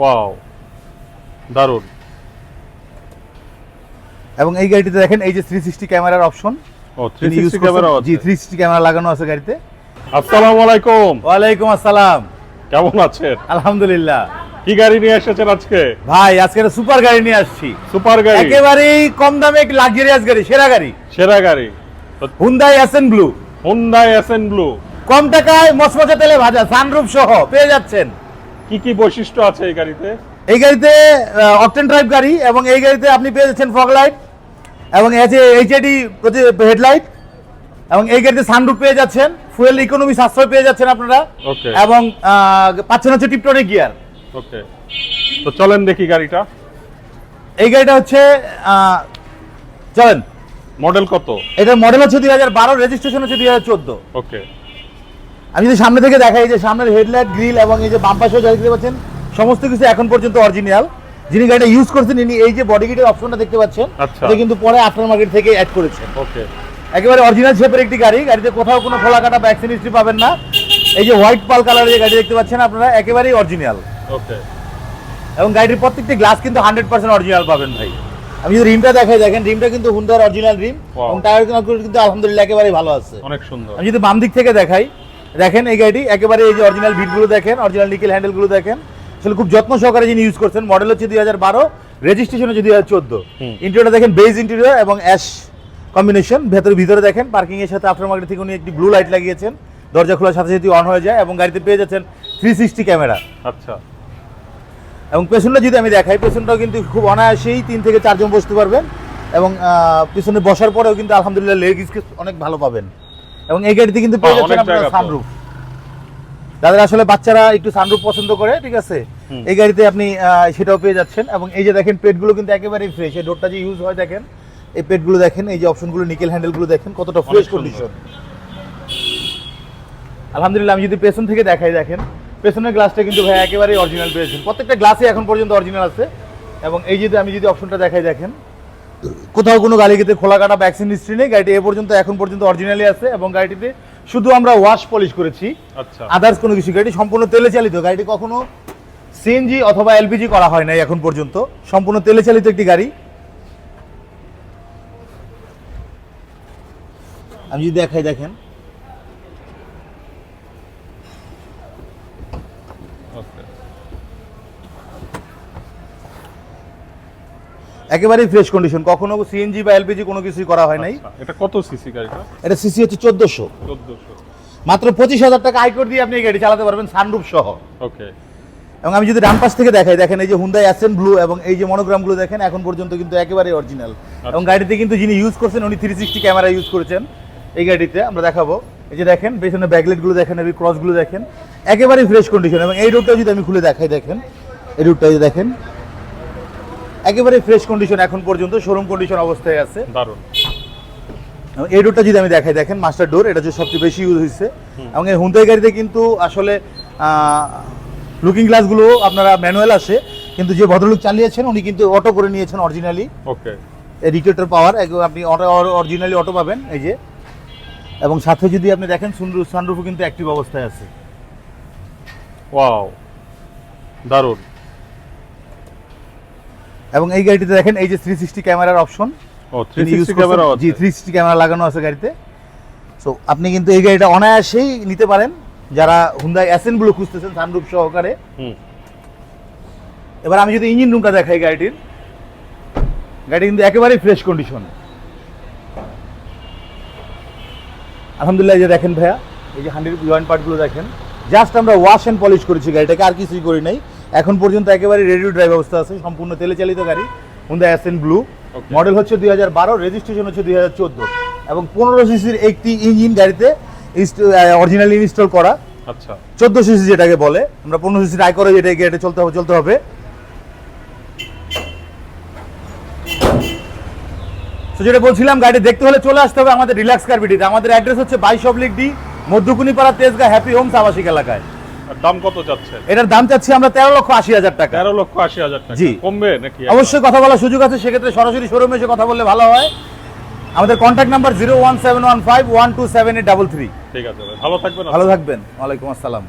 Wow দারুণ. এবং এই গাড়িটিতে দেখেন এই যে থ্রি সিক্সটি ক্যামেরার অপশন ও থ্রি সিক্সটি ক্যামেরা জি থ্রি সিক্সটি ক্যামেরা লাগানো আছে গাড়িতে। আসসালামু আলাইকুম। ওয়ালাইকুম আসসালাম। কেমন আছেন? আলহামদুলিল্লাহ। কি গাড়ি নিয়ে এসেছেন আজকে? ভাই আজকে একটা সুপার গাড়ি নিয়ে আসছি। সুপার গাড়ি? একেবারেই কম দামে লাক্সারিয়াস গাড়ি সেরা গাড়ি। সেরা গাড়ি। Hyundai SN blue Hyundai SN blue কম টাকায় মচমচা তেলে ভাজা সানরুফ সহ পেয়ে যাচ্ছেন। কি কি বৈশিষ্ট্য আছে এই গাড়িতে? এই গাড়িতে অকটেন ড্রাইভ গাড়ি এবং এই গাড়িতে আপনি পেয়ে যাচ্ছেন ফগ লাইট এবং আছে এইচআইডি হেডলাইট এবং এই গাড়িতে সানরুফ পেয়ে যাচ্ছেন ফুয়েল ইকোনমি সাশ্রয় পেয়ে যাচ্ছেন আপনারা. এবং পাচ্ছেন হচ্ছে টিপটনিক গিয়ার ওকে। তো চলেন দেখি গাড়িটা। এই গাড়িটা হচ্ছে চলেন। মডেল কত? এটার মডেল হচ্ছে দুই হাজার বারো রেজিস্ট্রেশন হচ্ছে দুই হাজার চোদ্দ। ওকে। আমি যদি সামনে থেকে দেখাই যে সামনের হেডলাইট গ্রিল এবং এই যে বাম্পার সহ যা দেখতে পাচ্ছেন সমস্ত কিছু এখন পর্যন্ত অরিজিনাল যিনি গাড়িটা ইউজ করছেন ইনি এই যে বডি কিটের অপশনটা দেখতে পাচ্ছেন আচ্ছা। এটা কিন্তু পরে আফটার মার্কেট থেকে অ্যাড করেছেন ওকে একেবারে অরিজিনাল শেপের একটি গাড়ি গাড়িতে কোথাও কোনো খোলা কাটা ভ্যাকসিন হিস্ট্রি পাবেন না। এই যে হোয়াইট পাল কালারের যে গাড়ি দেখতে পাচ্ছেন আপনারা একেবারেই অরিজিনাল ওকে এবং গাড়ির প্রত্যেকটি গ্লাস কিন্তু হান্ড্রেড পার্সেন্ট অরিজিনাল পাবেন ভাই। আমি যদি রিমটা দেখাই দেখেন রিমটা কিন্তু হুন্ডার অরিজিনাল রিম এবং টায়ার কিন্তু আলহামদুলিল্লাহ একেবারেই ভালো আছে। অনেক সুন্দর। আমি যদি বাম দিক থেকে দেখাই দেখেন এই গাড়িটি একেবারে এই যে অরিজিনাল বিটগুলো দেখেন অরিজিনাল নিকেল হ্যান্ডেলগুলো দেখেন। আসলে খুব যত্ন সহকারে যিনি ইউজ করছেন মডেল হচ্ছে দুই হাজার বারো রেজিস্ট্রেশন হচ্ছে দুই হাজার চোদ্দ। হুম। ইন্টেরিয়রটা দেখেন বেজ ইন্টেরিয়র এবং অ্যাশ কম্বিনেশন ভেতরে ভিতরে দেখেন পার্কিং এর সাথে আফটার মার্কেট থেকে উনি একটি ব্লু লাইট লাগিয়েছেন। দরজা খোলার সাথে সাথে অন হয়ে যায় এবং গাড়িতে পেয়ে যাচ্ছেন থ্রি সিক্সটি ক্যামেরা আচ্ছা। এবং পেছনটা যদি আমি দেখাই পেছনটাও কিন্তু খুব অনায়াসেই তিন থেকে চারজন বসতে পারবেন এবং পেছনে বসার পরেও কিন্তু আলহামদুলিল্লাহ লেগ স্পেস অনেক ভালো পাবেন। এবং এই গাড়িতে কিন্তু পেয়ে যাচ্ছেন আপনারা সানরুফ যাদের আসলে বাচ্চারা একটু সানরুফ পছন্দ করে ঠিক আছে? এই গাড়িতে আপনি সেটাও পেয়ে যাচ্ছেন। এবং এই যে দেখেন পেটগুলো কিন্তু একেবারেই ফ্রেশ এই ডোরটা যে ইউজ হয় দেখেন এই পেটগুলো দেখেন এই যে অপশনগুলো নিকেল হ্যান্ডেলগুলো দেখেন কতটা ফ্রেশ। কন্ডিশন আলহামদুলিল্লাহ আমি যদি পেছন থেকে দেখাই দেখেন পেছনের গ্লাসটা কিন্তু ভাই একেবারেই অরিজিনাল পেয়েছেন। প্রত্যেকটা গ্লাসে এখন পর্যন্ত অরিজিনাল আছে। এবং এই যদি আমি যদি অপশনটা দেখাই দেখেন কোথাও কোনো গাড়িতে খোলা কাটা ভ্যাকসিন হিস্ট্রি নেই। গাড়িটি এ পর্যন্ত এখন পর্যন্ত অরিজিনালি আছে এবং গাড়িটিতে শুধু আমরা ওয়াশ পলিশ করেছি। আচ্ছা। আদার্স কোনো কিছু গাড়িটি সম্পূর্ণ তেলে চালিত। গাড়িটি কখনো সিএনজি অথবা এলপিজি করা হয় নাই এখন পর্যন্ত। সম্পূর্ণ তেলে চালিত একটি গাড়ি। আমি যদি দেখাই দেখেন ওকে একেবারেই ফ্রেশ কন্ডিশন কখনো সিএনজি বা এলপিজি কোনো কিছুই করা হয় নাই। আচ্ছা, এটা কত সিসি গাড়িটা? এটা সিসি হচ্ছে চোদ্দশো। চোদ্দশো। মাত্র পঁচিশ হাজার টাকা আয়কর দিয়ে আপনি এই গাড়ি চালাতে পারবেন সানরুফ সহ। ওকে। এবং আমি যদি ডান পাশ থেকে দেখাই দেখেন এই যে হুন্দাই অ্যাসেন ব্লু এবং এই যে মনোগ্রামগুলো দেখেন এখন পর্যন্ত কিন্তু একেবারে অরিজিনাল এবং গাড়িতে কিন্তু যিনি ইউজ করছেন উনি থ্রি সিক্সটি ক্যামেরা ইউজ করেছেন এই গাড়িতে। আমরা দেখাবো। এই যে দেখেন পেছনে ব্যাকলাইটগুলো দেখেন এই ক্রসগুলো দেখেন। একেবারেই ফ্রেশ কন্ডিশন এবং এই রুটটা যদি আমি খুলে দেখাই দেখেন এই রুটটা যদি দেখেন। একেবারে ফ্রেশ কন্ডিশন এখন পর্যন্ত শোরুম কন্ডিশন অবস্থায় আছে। দারুণ। এই রুটটা যদি আমি দেখাই দেখেন মাস্টার ডোর এটা যে সবচেয়ে বেশি ইউজ হয়েছে। এবং এই হুন্দাই গাড়িতে কিন্তু আসলে লুকিং গ্লাসগুলো আপনারা ম্যানুয়াল আসে কিন্তু যে ভদ্রলোক চালিয়েছেন উনি কিন্তু অটো করে নিয়েছেন অরিজিনালি ওকে এই রিটেটার পাওয়ার আপনি অটো অরিজিনালি অটো পাবেন এই যে। এবং সাথে যদি আপনি দেখেন সুন্দর সানরুফও কিন্তু অ্যাক্টিভ অবস্থায় আছে। ওয়াও দারুণ। এবং এই গাড়িটিতে দেখেন এই যে থ্রি সিক্সটি ক্যামেরার অপশন জি থ্রি সিক্সটি ক্যামেরা লাগানো আছে গাড়িতে। সো আপনি কিন্তু এই গাড়িটা অনায়াসেই নিতে পারেন। যারা হুন্দাই অ্যাসেনগুলো খুঁজতেছেন সানরুফ সহকারে। হুম। এবার আমি যদি ইঞ্জিন রুমটা দেখাই গাড়িটির। গাড়ি কিন্তু একেবারেই ফ্রেশ কন্ডিশন আলহামদুলিল্লাহ এই যে দেখেন ভাইয়া এই যে হান্ড্রেড জয়েন্ট পার্টগুলো দেখেন। জাস্ট আমরা ওয়াশ অ্যান্ড পলিশ করেছি গাড়িটাকে আর কিছুই করি নাই। এখন পর্যন্ত একেবারে রেডি টু ড্রাইভ অবস্থা আছে সম্পূর্ণ তেলে চালিত গাড়ি হুন্দা অ্যাসেন ব্লু মডেল হচ্ছে দুই হাজার বারো রেজিস্ট্রেশন হচ্ছে দুই হাজার চোদ্দ। এবং পনেরো সিসির একটি ইঞ্জিন গাড়িতে অরিজিনালি ইনস্টল করা। আচ্ছা। চোদ্দ সিসি যেটাকে বলে আমরা পনেরো সিসি আয় করে যেটা গেটে চলতে হবে চলতে হবে। তো যেটা বলছিলাম গাড়ি দেখতে হলে চলে আসতে হবে আমাদের রিল্যাক্স কার্বিটিতে আমাদের অ্যাড্রেস হচ্ছে বাইশ oblique D Madhyakunipara Tejgaon happy homes আবাসিক এলাকায়। দাম কত চাচ্ছে এটার দাম চাচ্ছি আমরা তেরো লক্ষ আশি হাজার টাকা। তেরো লক্ষ আশি হাজার টাকা। জি। কমবে নাকি? অবশ্যই কথা বলার সুযোগ আছে সেক্ষেত্রে সরাসরি শোরুমে এসে কথা বললে ভালো হয়। আমাদের contact number zero one seven one five one two seven eight double three ঠিক আছে ভালো থাকবেন। ভালো থাকবেন। ওয়ালাইকুম আসসালাম।